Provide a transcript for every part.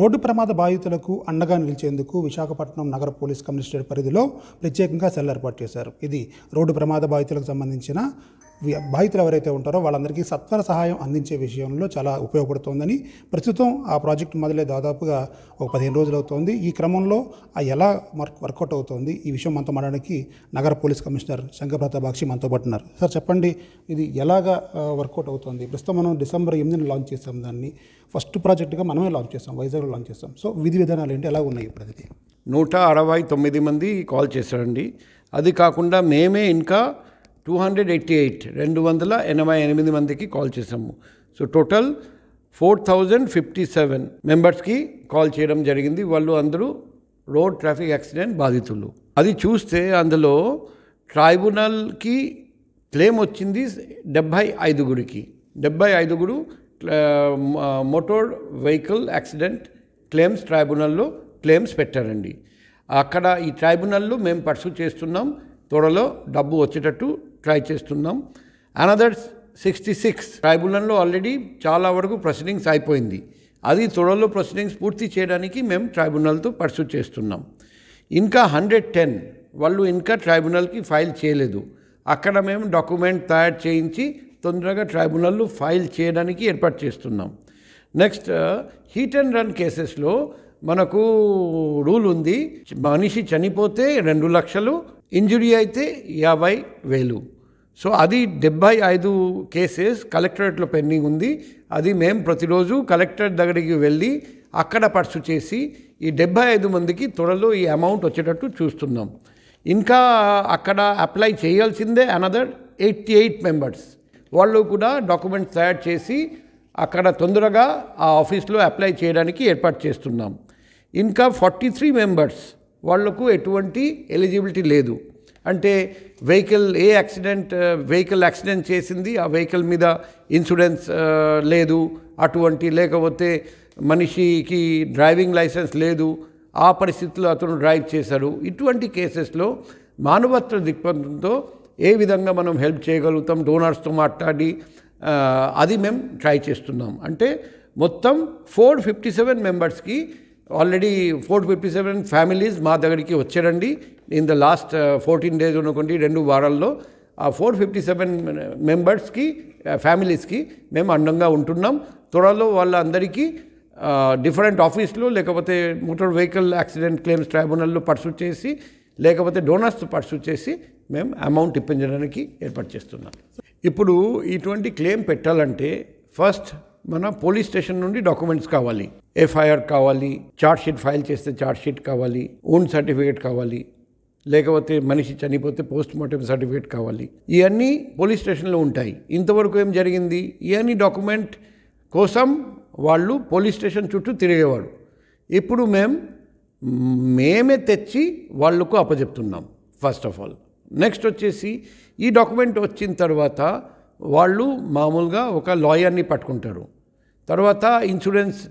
Road ప్రమాద బాధితులకు అండగా నిలిచేందుకు విశాఖపట్నం నగర పోలీస్ కమిషనరేట్ పరిధిలో ప్రత్యేకంగా సెల్ ఏర్పాటు చేశారు. ఇది రోడ్డు ప్రమాద బాధితులకు సంబంధించిన బాధితులు ఎవరైతే ఉంటారో వాళ్ళందరికీ సత్వర సహాయం అందించే విషయంలో చాలా ఉపయోగపడుతోందని ప్రస్తుతం ఆ ప్రాజెక్ట్ మొదలై దాదాపుగా ఒక పదిహేను రోజులు అవుతోంది. ఈ క్రమంలో ఆ ఎలా వర్క్ వర్కౌట్ అవుతోంది ఈ విషయం మనతో మాట్లాడడానికి నగర పోలీస్ కమిషనర్ శంకర్ప్రతాప్ బాక్షి మనతో పాటు సార్ చెప్పండి ఇది ఎలాగా వర్కౌట్ అవుతుంది? ప్రస్తుతం మనం డిసెంబర్ ఎనిమిదిని లాంచ్ చేసాం దాన్ని. ఫస్ట్ ప్రాజెక్ట్గా మనమే లాంచ్ చేస్తాం వైజాగ్లో లాంచ్ చేస్తాం. సో విధి విధానాలు ఏంటి ఎలా ఉన్నాయి ఇప్పుడు అది? నూట అరవై తొమ్మిది మంది కాల్ చేశారండి. అది కాకుండా మేమే ఇంకా టూ హండ్రెడ్ ఎయిటీ ఎయిట్ రెండు వందల ఎనభై ఎనిమిది మందికి కాల్ చేసాము so total four thousand fifty seven మెంబర్స్కి కాల్ చేయడం జరిగింది. వాళ్ళు అందరూ రోడ్ ట్రాఫిక్ యాక్సిడెంట్ బాధితులు. అది చూస్తే అందులో ట్రైబ్యునల్కి క్లెయిమ్ వచ్చింది డెబ్భై ఐదుగురికి. డెబ్భై ఐదుగురు మోటార్ వెహికల్ యాక్సిడెంట్ క్లెయిమ్స్ ట్రైబ్యునల్లో క్లెయిమ్స్ పెట్టారండి. అక్కడ ఈ ట్రైబ్యునల్లో మేము పర్సూ చేస్తున్నాం త్వరలో డబ్బు వచ్చేటట్టు ట్రై చేస్తున్నాం. అనదర్ సిక్స్టీ సిక్స్ ట్రైబ్యునల్లో ఆల్రెడీ చాలా వరకు ప్రొసీడింగ్స్ అయిపోయింది. అది త్వరలో ప్రొసీడింగ్స్ పూర్తి చేయడానికి మేము ట్రైబ్యునల్తో పర్సూ చేస్తున్నాం. ఇంకా హండ్రెడ్ టెన్ వాళ్ళు ఇంకా ట్రైబ్యునల్కి ఫైల్ చేయలేదు. అక్కడ మేము డాక్యుమెంట్ తయారు చేయించి తొందరగా ట్రైబ్యునల్లు ఫైల్ చేయడానికి ఏర్పాటు చేస్తున్నాం. నెక్స్ట్ హీట్ అండ్ రన్ కేసెస్లో మనకు రూల్ ఉంది. మనిషి చనిపోతే రెండు లక్షలు ఇంజురీ అయితే యాభై వేలు. సో అది డెబ్బై ఐదు కేసెస్ కలెక్టరేట్లో పెండింగ్ ఉంది. అది మేము ప్రతిరోజు కలెక్టరేట్ దగ్గరికి వెళ్ళి అక్కడ పర్సు చేసి ఈ డెబ్బై ఐదు మందికి త్వరలో ఈ అమౌంట్ వచ్చేటట్టు చూస్తున్నాం. ఇంకా అక్కడ అప్లై చేయాల్సిందే అనదర్ ఎయిటీ ఎయిట్ మెంబర్స్. వాళ్ళు కూడా డాక్యుమెంట్స్ తయారు చేసి అక్కడ తొందరగా ఆ ఆఫీస్లో అప్లై చేయడానికి ఏర్పాటు చేస్తున్నాం. ఇంకా ఫార్టీ త్రీ మెంబర్స్ వాళ్ళకు ఎటువంటి ఎలిజిబిలిటీ లేదు. అంటే వెహికల్ ఏ యాక్సిడెంట్ వెహికల్ యాక్సిడెంట్ చేసింది ఆ వెహికల్ మీద ఇన్సూరెన్స్ లేదు. అటువంటి లేకపోతే మనిషికి డ్రైవింగ్ లైసెన్స్ లేదు. ఆ పరిస్థితుల్లో అతను డ్రైవ్ చేశారు ఇటువంటి కేసెస్లో మానవత్వ దృక్పథంతో ఏ విధంగా మనం హెల్ప్ చేయగలుగుతాం డోనర్స్తో మాట్లాడి అది మేము ట్రై చేస్తున్నాం. అంటే మొత్తం ఫోర్ ఫిఫ్టీ సెవెన్ మెంబర్స్కి already four fifty seven families మా దగ్గరికి వచ్చారండి. In the last fourteen days ఉన్నటువంటి రెండు వారాల్లో ఆ ఫోర్ ఫిఫ్టీ సెవెన్ మెంబర్స్కి ఫ్యామిలీస్కి మేము అండంగా ఉంటున్నాం. త్వరలో వాళ్ళందరికీ డిఫరెంట్ ఆఫీస్లో లేకపోతే మోటార్ వెహికల్ యాక్సిడెంట్ క్లెయిమ్స్ ట్రైబ్యునల్లో పర్సూ చేసి లేకపోతే డోనర్స్ పర్సూ చేసి మేము అమౌంట్ ఇప్పించడానికి ఏర్పాటు చేస్తున్నాం. ఇప్పుడు ఇటువంటి క్లెయిమ్ పెట్టాలంటే ఫస్ట్ మన పోలీస్ స్టేషన్ నుండి డాక్యుమెంట్స్ కావాలి. ఎఫ్ఐఆర్ కావాలి చార్ట్ షీట్ ఫైల్ చేస్తే చార్జ్ షీట్ కావాలి ఓన్ సర్టిఫికేట్ కావాలి లేకపోతే మనిషి చనిపోతే పోస్ట్ మార్టం సర్టిఫికేట్ కావాలి. ఇవన్నీ పోలీస్ స్టేషన్లో ఉంటాయి. ఇంతవరకు ఏం జరిగింది? ఇవన్నీ డాక్యుమెంట్ కోసం వాళ్ళు పోలీస్ స్టేషన్ చుట్టూ తిరిగేవాడు ఇప్పుడు మేము మేమే తెచ్చి వాళ్ళకు అప్పచెప్తున్నాం ఫస్ట్ ఆఫ్ ఆల్ నెక్స్ట్ వచ్చేసి ఈ డాక్యుమెంట్ వచ్చిన తర్వాత వాళ్ళు మామూలుగా ఒక లాయర్ని పట్టుకుంటారు. తర్వాత ఇన్సూరెన్స్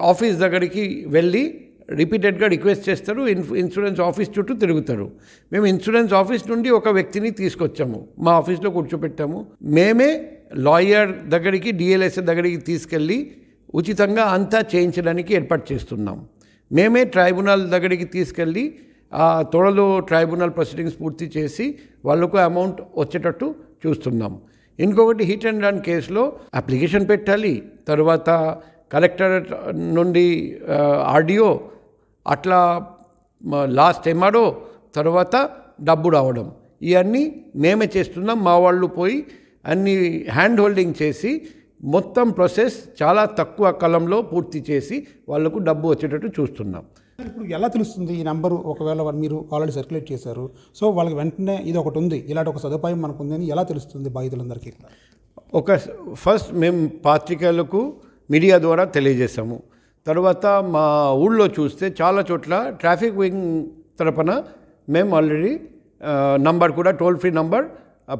ఆఫీస్ దగ్గరికి వెళ్ళి రిపీటెడ్గా రిక్వెస్ట్ చేస్తారు. ఇన్ ఇన్సూరెన్స్ ఆఫీస్ చుట్టూ తిరుగుతారు. మేము ఇన్సూరెన్స్ ఆఫీస్ నుండి ఒక వ్యక్తిని తీసుకొచ్చాము. మా ఆఫీస్లో కూర్చోపెట్టాము. మేమే లాయర్ దగ్గరికి డిఎల్ఎస్ఏ దగ్గరికి తీసుకెళ్ళి ఉచితంగా అంతా చేయించడానికి ఏర్పాటు చేస్తున్నాం. మేమే ట్రైబ్యునల్ దగ్గరికి తీసుకెళ్ళి త్వరలో ట్రైబ్యునల్ ప్రొసీడింగ్స్ పూర్తి చేసి వాళ్ళకు అమౌంట్ వచ్చేటట్టు చూస్తున్నాం. ఇంకొకటి హిట్ అండ్ రన్ కేసులో అప్లికేషన్ పెట్టాలి. తర్వాత కలెక్టర్ నుండి ఆర్డిఓ అట్లా లాస్ట్ ఎంఆర్ఓ తర్వాత డబ్బు రావడం. ఇవన్నీ మేమే చేస్తున్నాం. మా వాళ్ళు పోయి అన్ని హ్యాండ్ హోల్డింగ్ చేసి మొత్తం ప్రాసెస్ చాలా తక్కువ కాలంలో పూర్తి చేసి వాళ్ళకు డబ్బు వచ్చేటట్టు చూస్తున్నాం. ఇప్పుడు ఎలా తెలుస్తుంది ఈ నెంబరు? ఒకవేళ మీరు ఆల్రెడీ సర్క్యులేట్ చేశారు సో వాళ్ళకి వెంటనే ఇది ఒకటి ఉంది ఇలాంటి ఒక సదుపాయం మనకు ఉందని ఎలా తెలుస్తుంది బాధితులందరికీ? ఒక ఫస్ట్ మేము పాత్రికేయులకు మీడియా ద్వారా తెలియజేశాము. తర్వాత మా ఊళ్ళో చూస్తే చాలా చోట్ల ట్రాఫిక్ వింగ్ తరపున మేము ఆల్రెడీ నంబర్ కూడా టోల్ ఫ్రీ నంబర్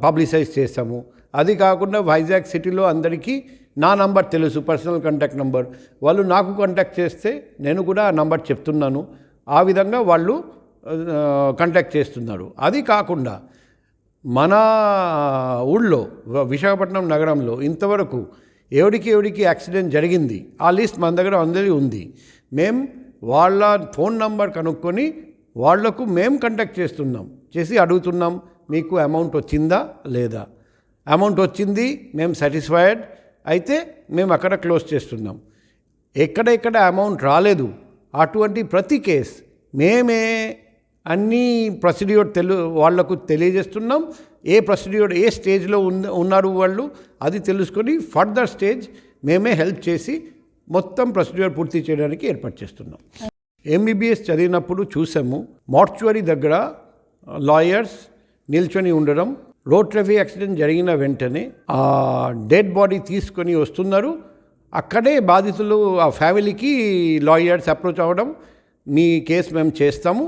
పబ్లిసైజ్ చేస్తాము అది కాకుండా వైజాగ్ సిటీలో అందరికీ నా నంబర్ తెలుసు పర్సనల్ కాంటాక్ట్ నంబర్. వాళ్ళు నాకు కాంటాక్ట్ చేస్తే నేను కూడా ఆ నంబర్ చెప్తున్నాను. ఆ విధంగా వాళ్ళు కాంటాక్ట్ చేస్తున్నారు. అది కాకుండా మన ఊళ్ళో విశాఖపట్నం నగరంలో ఇంతవరకు ఎవడికి ఎవడికి యాక్సిడెంట్ జరిగింది. ఆ లిస్ట్ మన దగ్గర అందరి ఉంది. మేం వాళ్ళ ఫోన్ నంబర్ కనుక్కొని వాళ్ళకు మేము కంటాక్ట్ చేస్తున్నాం. చేసి అడుగుతున్నాం మీకు అమౌంట్ వచ్చిందా లేదా? అమౌంట్ వచ్చింది మేము సాటిస్ఫైడ్ అయితే మేము అక్కడ క్లోజ్ చేస్తున్నాం. ఎక్కడెక్కడ అమౌంట్ రాలేదు అటువంటి ప్రతి కేస్ మేమే అన్నీ ప్రొసీడ్యూర్ తెలు వాళ్ళకు తెలియజేస్తున్నాం. ఏ ప్రొసీడ్యూర్ ఏ స్టేజ్లో ఉన్న ఉన్నారు వాళ్ళు అది తెలుసుకొని ఫర్దర్ స్టేజ్ మేమే హెల్ప్ చేసి మొత్తం ప్రొసీడ్యూర్ పూర్తి చేయడానికి ఏర్పాటు చేస్తున్నాం. ఎంబీబీఎస్ చదివినప్పుడు చూసాము మార్చువరీ దగ్గర లాయర్స్ నిల్చొని ఉండడం రోడ్ ట్రాఫిక్ యాక్సిడెంట్ జరిగిన వెంటనే ఆ డెడ్ బాడీ తీసుకొని వస్తున్నారు. అక్కడే బాధితులు ఆ ఫ్యామిలీకి లాయర్స్ అప్రోచ్ అవ్వడం మీ కేసు మేము చేస్తాము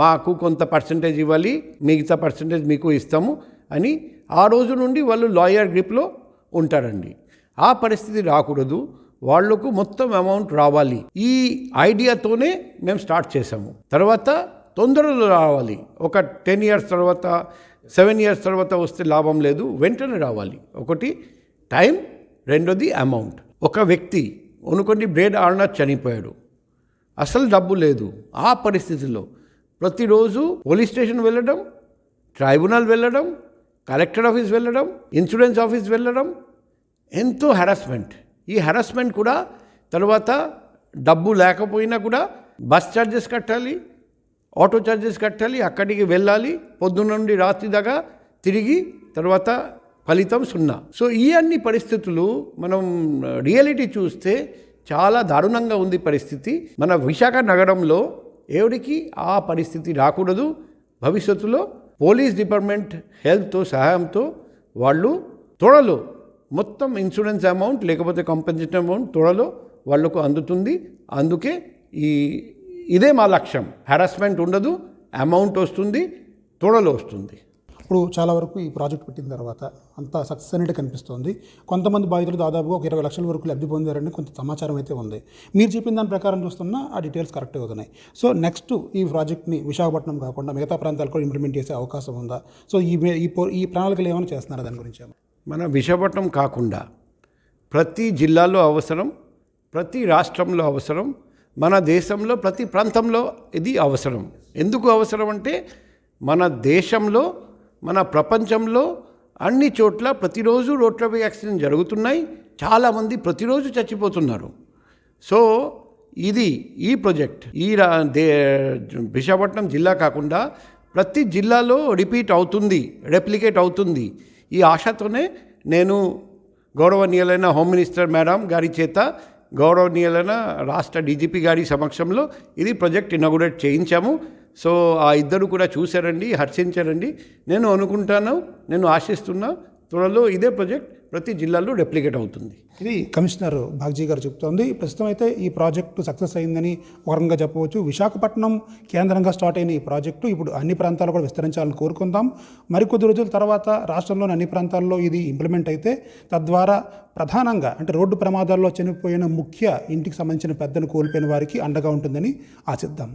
మాకు కొంత పర్సంటేజ్ ఇవ్వాలి మిగతా పర్సంటేజ్ మీకు ఇస్తాము అని ఆ రోజు నుండి వాళ్ళు లాయర్ గ్రిప్లో ఉంటారండి. ఆ పరిస్థితి రాకూడదు వాళ్ళకు మొత్తం అమౌంట్ రావాలి. ఈ ఐడియాతోనే మేము స్టార్ట్ చేసాము తర్వాత తొందరలో రావాలి. ఒక టెన్ ఇయర్స్ తర్వాత సెవెన్ ఇయర్స్ తర్వాత వస్తే లాభం లేదు వెంటనే రావాలి. ఒకటి టైం. రెండోది అమౌంట్. ఒక వ్యక్తి అనుకోండి బ్రేడ్ ఆర్నర్ చనిపోయాడు. అసలు డబ్బు లేదు. ఆ పరిస్థితిలో ప్రతిరోజు పోలీస్ స్టేషన్ వెళ్ళడం ట్రైబ్యునల్ వెళ్ళడం కలెక్టర్ ఆఫీస్ వెళ్ళడం ఇన్సూరెన్స్ ఆఫీస్ వెళ్ళడం ఎంతో హెరాస్మెంట్ ఈ హెరాస్మెంట్ కూడా తర్వాత డబ్బు లేకపోయినా కూడా బస్ ఛార్జెస్ కట్టాలి ఆటో ఛార్జెస్ కట్టాలి అక్కడికి వెళ్ళాలి పొద్దున్న నుండి రాత్రి దాకా తిరిగి తర్వాత ఫలితం సున్నా. సో ఈ అన్ని పరిస్థితులు మనం రియాలిటీ చూస్తే చాలా దారుణంగా ఉంది పరిస్థితి. మన విశాఖ నగరంలో ఎవరికి ఆ పరిస్థితి రాకూడదు. భవిష్యత్తులో పోలీస్ డిపార్ట్మెంట్ హెల్త్తో సహాయంతో వాళ్ళు త్వరలో మొత్తం ఇన్సూరెన్స్ అమౌంట్ లేకపోతే కంపెన్సేషన్ అమౌంట్ త్వరలో వాళ్ళకు అందుతుంది. అందుకే ఈ ఇదే మా లక్ష్యం. హెరాస్మెంట్ ఉండదు అమౌంట్ వస్తుంది త్వరలో వస్తుంది. ఇప్పుడు చాలా వరకు ఈ ప్రాజెక్ట్ పెట్టిన తర్వాత అంతా సక్సెస్ అనేట్టు కనిపిస్తోంది. కొంతమంది బాధితులు దాదాపుగా ఒక ఇరవై లక్షల వరకు లబ్ధి పొందారని కొంత సమాచారం అయితే ఉంది. మీరు చెప్పిన దాని ప్రకారం చూస్తున్నా ఆ డీటెయిల్స్ కరెక్ట్గా అవుతున్నాయి. సో నెక్స్ట్ ఈ ప్రాజెక్ట్ని విశాఖపట్నం కాకుండా మిగతా ప్రాంతాలు కూడా ఇంప్లిమెంట్ చేసే అవకాశం ఉందా? సో ఈ ఈ ప్రణాళికలు ఏమైనా చేస్తున్నారా దాని గురించి? మన విశాఖపట్నం కాకుండా ప్రతి జిల్లాలో అవసరం ప్రతి రాష్ట్రంలో అవసరం మన దేశంలో ప్రతి ప్రాంతంలో ఇది అవసరం. ఎందుకు అవసరం అంటే మన దేశంలో మన ప్రపంచంలో అన్ని చోట్ల ప్రతిరోజు రోడ్ ట్రాఫిక్ యాక్సిడెంట్ జరుగుతున్నాయి. చాలామంది ప్రతిరోజు చచ్చిపోతున్నారు. సో ఇది ఈ ప్రాజెక్ట్. ఈ రా దే విశాఖపట్నం జిల్లా కాకుండా ప్రతి జిల్లాలో రిపీట్ అవుతుంది రెప్లికేట్ అవుతుంది. ఈ ఆశతోనే నేను గౌరవనీయులైన హోమ్ మినిస్టర్ మేడం గారి చేత గౌరవనీయులైన రాష్ట్ర డీజీపీ గారి సమక్షంలో ఇది ప్రాజెక్ట్ ఇనాగురేట్ చేయించాము. సో ఆ ఇద్దరు కూడా చూశారండి హర్షించారండి. నేను అనుకుంటాను నేను ఆశిస్తున్నా త్వరలో ఇదే ప్రాజెక్ట్ ప్రతి జిల్లాలో రెప్లికేట్ అవుతుంది. ఇది కమిషనర్ భాగ్జీ గారు చెప్తోంది. ప్రస్తుతం అయితే ఈ ప్రాజెక్టు సక్సెస్ అయిందని వరంగా చెప్పవచ్చు. విశాఖపట్నం కేంద్రంగా స్టార్ట్ అయిన ఈ ప్రాజెక్టు ఇప్పుడు అన్ని ప్రాంతాలు కూడా విస్తరించాలని కోరుకుందాం. మరికొద్ది రోజుల తర్వాత రాష్ట్రంలోని అన్ని ప్రాంతాల్లో ఇది ఇంప్లిమెంట్ అయితే తద్వారా ప్రధానంగా అంటే రోడ్డు ప్రమాదాల్లో చనిపోయిన ముఖ్య ఇంటికి సంబంధించిన పెద్దను కోల్పోయిన వారికి అండగా ఉంటుందని ఆశిద్దాం.